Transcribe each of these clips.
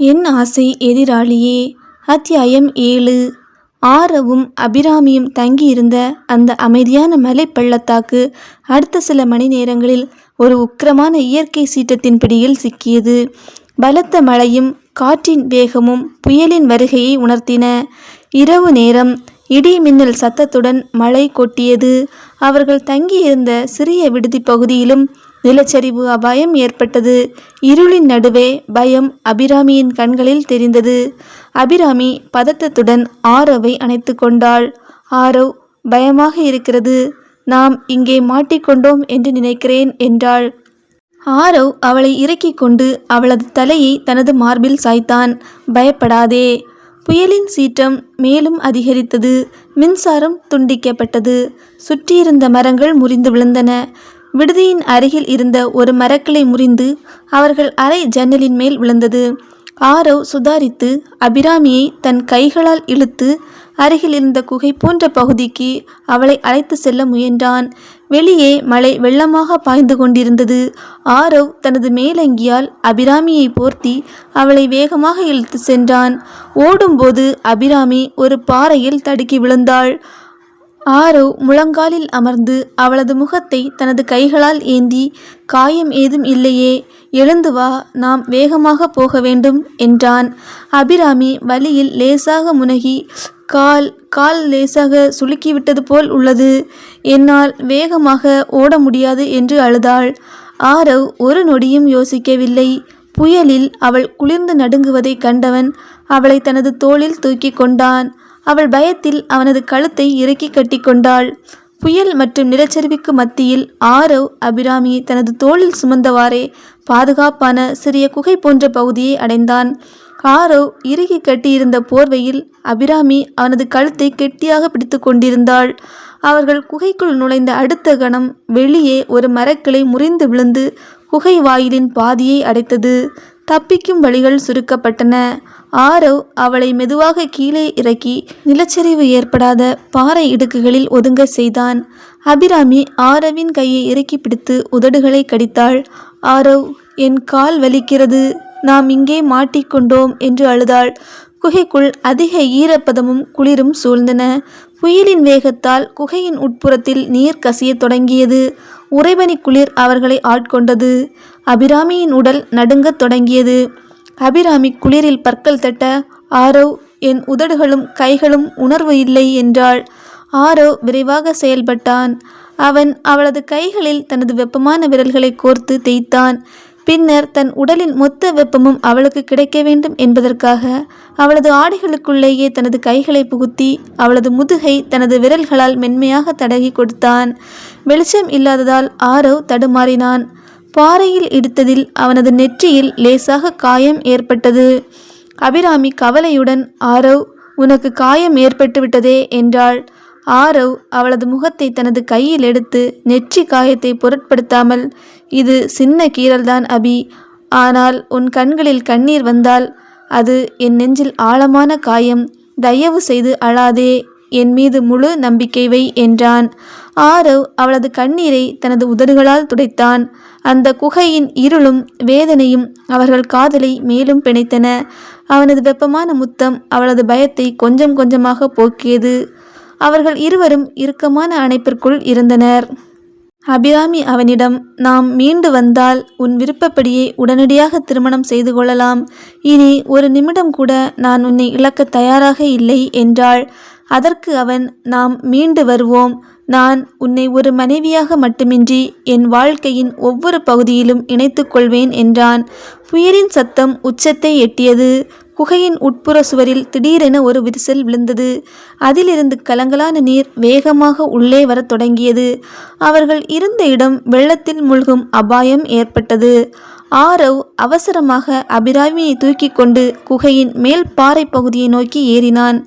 என் ஆசை எதிராளியே. அத்தியாயம் ஏழு. ஆரவும் அபிராமியும் தங்கியிருந்த அந்த அமைதியான மலை பள்ளத்தாக்கு அடுத்த சில மணி நேரங்களில் ஒரு உக்கிரமான இயற்கை சீற்றத்தின் பிடியில் சிக்கியது. பலத்த மழையும் காற்றின் வேகமும் புயலின் வருகையை உணர்த்தின. இரவு நேரம் இடி மின்னல் சத்தத்துடன் மழை கொட்டியது. அவர்கள் தங்கியிருந்த சிறிய விடுதி பகுதியிலும் நிலச்சரிவு அபாயம் ஏற்பட்டது. இருளின் நடுவே பயம் அபிராமியின் கண்களில் தெரிந்தது. அபிராமி பதட்டத்துடன் ஆரவை அணைத்து கொண்டாள். ஆரவ் பயமாக இருக்கிறது. நாம் இங்கே மாட்டிக்கொண்டோம் என்று நினைக்கிறேன் என்றாள். ஆரவ் அவளை இறக்கிக் கொண்டு அவளது தலையை தனது மார்பில் சாய்த்தான். பயப்படாதே. புயலின் சீற்றம் மேலும் அதிகரித்தது. மின்சாரம் துண்டிக்கப்பட்டது. சுற்றியிருந்த மரங்கள் முறிந்து விழுந்தன. விடுதியின் அருகில் இருந்த ஒரு மரக்கிளை முறிந்து அவர்கள் அறை ஜன்னலின் மேல் விழுந்தது. ஆரவ் சுதாரித்து அபிராமியை தன் கைகளால் இழுத்து அருகில் இருந்த குகை போன்ற பகுதிக்கு அவளை அழைத்து செல்ல முயன்றான். வெளியே மழை வெள்ளமாக பாய்ந்து கொண்டிருந்தது. ஆரவ் தனது மேலங்கியால் அபிராமியை போர்த்தி அவளை வேகமாக இழுத்து சென்றான். ஓடும்போது அபிராமி ஒரு பாறையில் தடுக்கி விழுந்தாள். ஆரவ் முழங்காலில் அமர்ந்து அவளது முகத்தை தனது கைகளால் ஏந்தி காயம் ஏதும் இல்லையே எழுந்து வா நாம் வேகமாக போக வேண்டும் என்றான். அபிராமி வலியில் லேசாக முனகி கால் கால் லேசாக சுளுக்கிவிட்டது போல் உள்ளது. என்னால் வேகமாக ஓட முடியாது என்று அழுதாள். ஆரவ் ஒரு நொடியும் யோசிக்கவில்லை. புயலில் அவள் குளிர்ந்து நடுங்குவதைக் கண்டவன் அவளை தனது தோளில் தூக்கி கொண்டான். அவள் பயத்தில் அவனது கழுத்தை இறுக்கி கட்டிக்கொண்டாள் புயல் மற்றும் நிலச்சரிவுக்கு மத்தியில் ஆரவ் அபிராமியை தனது தோளில் சுமந்தவாறே பாதுகாப்பான சிறிய குகை போன்ற பகுதியை அடைந்தான். ஆரவ் இறுகி கட்டியிருந்த போர்வையில் அபிராமி அவனது கழுத்தை கெட்டியாக பிடித்து கொண்டிருந்தாள். அவர்கள் குகைக்குள் நுழைந்த அடுத்த கணம் வெளியே ஒரு மரக்கிளை முறிந்து விழுந்து குகை வாயிலின் பாதியை அடைத்தது. தப்பிக்கும் வழிகள் சுருக்கப்பட்டன. ஆரவ் அவளை மெதுவாக கீழே இறக்கி நிலச்சரிவு ஏற்படாத பாறை இடுக்குகளில் ஒதுங்க செய்தான். அபிராமி ஆரவின் கையை இறக்கி பிடித்து உதடுகளை கடித்தாள். ஆரவ் என் கால் வலிக்கிறது. நாம் இங்கே மாட்டிக்கொண்டோம் என்று அழுதாள். குகைக்குள் அதிக ஈரப்பதமும் குளிரும் சூழ்ந்தன. புயலின் வேகத்தால் குகையின் உட்புறத்தில் நீர் கசியத் தொடங்கியது. உறைபனி குளிர் அவர்களை ஆட்கொண்டது. அபிராமியின் உடல் நடுங்கத் தொடங்கியது. அபிராமி குளிரில் பற்கள் தட்ட ஆரவ் என் உதடுகளும் கைகளும் உணர்வு இல்லை என்றாள். ஆரவ் விரைவாக செயல்பட்டான். அவன் அவளது கைகளில் தனது வெப்பமான விரல்களை கோர்த்து தேய்த்தான். பின்னர் தன் உடலின் மொத்த வெப்பமும் அவளுக்கு கிடைக்க வேண்டும் என்பதற்காக அவளது ஆடைகளுக்குள்ளேயே தனது கைகளை புகுத்தி அவளது முதுகை தனது விரல்களால் மென்மையாக தடவி கொடுத்தான். வெளிச்சம் இல்லாததால் ஆரவ் தடுமாறினான். பாறையில் இடித்ததில் அவனது நெற்றியில் லேசாக காயம் ஏற்பட்டது. அபிராமி கவலையுடன் ஆரவ் உனக்கு காயம் ஏற்பட்டுவிட்டதே என்றாள். ஆரவ் அவளது முகத்தை தனது கையில் எடுத்து நெற்றி காயத்தை பொருட்படுத்தாமல் இது சின்ன கீறல்தான் அபி. ஆனால் உன் கண்களில் கண்ணீர் வந்தால் அது என் நெஞ்சில் ஆழமான காயம். தயவு செய்து அழாதே என் மீது முழு நம்பிக்கை வை என்றான். ஆரவ் அவளது கண்ணீரை தனது உதடுகளால் துடைத்தான். அந்த குகையின் இருளும் வேதனையும் அவர்கள் காதலை மேலும் பிணைத்தன. அவனது வெப்பமான முத்தம் அவளது பயத்தை கொஞ்சம் கொஞ்சமாக போக்கியது. அவர்கள் இருவரும் இறுக்கமான அணைப்பிற்குள் இருந்தனர். அபிராமி அவனிடம் நாம் மீண்டு வந்தால் உன் விருப்பப்படியே உடனடியாக திருமணம் செய்து கொள்ளலாம். இனி ஒரு நிமிடம் கூட நான் உன்னை இழக்க தயாராக இல்லை என்றாள். அதற்கு அவன் நாம் மீண்டு வருவோம். நான் உன்னை ஒரு மனைவியாக மட்டுமின்றி என் வாழ்க்கையின் ஒவ்வொரு பகுதியிலும் இணைத்து கொள்வேன் என்றான். புயலின் சத்தம் உச்சத்தை எட்டியது. குகையின் உட்புற சுவரில் திடீரென ஒரு விரிசல் விழுந்தது. அதிலிருந்து கலங்கலான நீர் வேகமாக உள்ளே வரத் தொடங்கியது. அவர்கள் இருந்த இடம் வெள்ளத்தில் மூழ்கும் அபாயம் ஏற்பட்டது. ஆரவ் அவசரமாக அபிராமியை தூக்கி கொண்டு குகையின் மேல் பாறை பகுதியை நோக்கி ஏறினான்.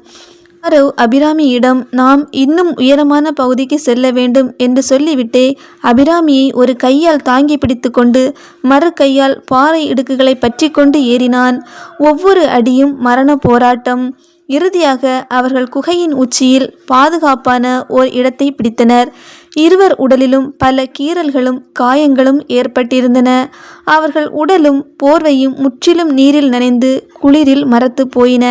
ஆரவ் அபிராமியிடம் நாம் இன்னும் உயரமான பகுதிக்கு செல்ல வேண்டும் என்று சொல்லிவிட்டே அபிராமியை ஒரு கையால் தாங்கி பிடித்துக்கொண்டு மறு கையால் பாறை இடுக்குகளை பற்றி கொண்டு ஏறினான். ஒவ்வொரு அடியும் மரண போராட்டம். இறுதியாக அவர்கள் குகையின் உச்சியில் பாதுகாப்பான ஓர் இடத்தை பிடித்தனர். இருவர் உடலிலும் பல கீறல்களும் காயங்களும் ஏற்பட்டிருந்தன. அவர்கள் உடலும் போர்வையும் முற்றிலும் நீரில் நனைந்து குளிரில் மரத்து போயின.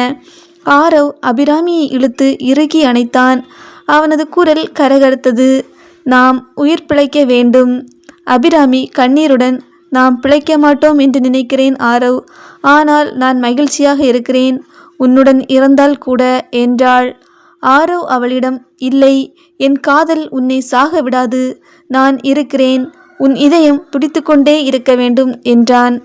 ஆரவ் அபிராமியை இழுத்து இறுகி அணைத்தான். அவனது குரல் கரகரத்தது நாம் உயிர் பிழைக்க வேண்டும். அபிராமி கண்ணீருடன் நாம் பிழைக்க மாட்டோம் என்று நினைக்கிறேன் ஆரவ். ஆனால் நான் மகிழ்ச்சியாக இருக்கிறேன். உன்னுடன் இறந்தால் கூட என்றாள். ஆரவ் அவளிடம் இல்லை என் காதல் உன்னை சாக விடாது. நான் இருக்கிறேன். உன் இதயம் துடித்துக்கொண்டே இருக்க வேண்டும் என்றான்.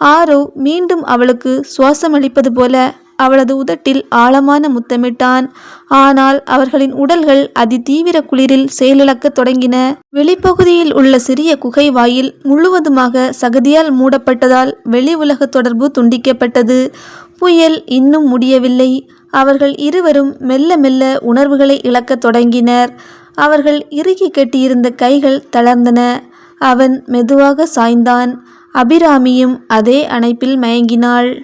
ஆரவ் மீண்டும் அவளுக்கு சுவாசமளிப்பது போல அவளது உதட்டில் ஆழமான முத்தமிட்டான். ஆனால் அவர்களின் உடல்கள் அதிதீவிர குளிரில் செயலிழக்கத் தொடங்கின. வெளிப்பகுதியில் உள்ள சிறிய குகை வாயில் முழுவதுமாக சகதியால் மூடப்பட்டதால் வெளி உலக தொடர்பு துண்டிக்கப்பட்டது. புயல் இன்னும் முடியவில்லை. அவர்கள் இருவரும் மெல்ல மெல்ல உணர்வுகளை இழக்கத் தொடங்கினர். அவர்கள் இறுகி கட்டியிருந்த கைகள் தளர்ந்தன. அவன் மெதுவாக சாய்ந்தான். அபிராமியும் அதே அணைப்பில் மயங்கினாள்.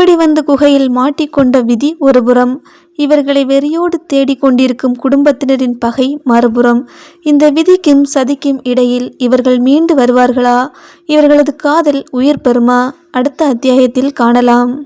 இப்படி வந்த குகையில் மாட்டிக்கொண்ட விதி ஒருபுறம். இவர்களை வெறியோடு தேடிக் கொண்டிருக்கும் குடும்பத்தினரின் பகை மறுபுறம். இந்த விதிக்கும் சதிக்கும் இடையில் இவர்கள் மீண்டு வருவார்களா? இவர்களது காதல் உயிர் பெறுமா? அடுத்த அத்தியாயத்தில் காணலாம்.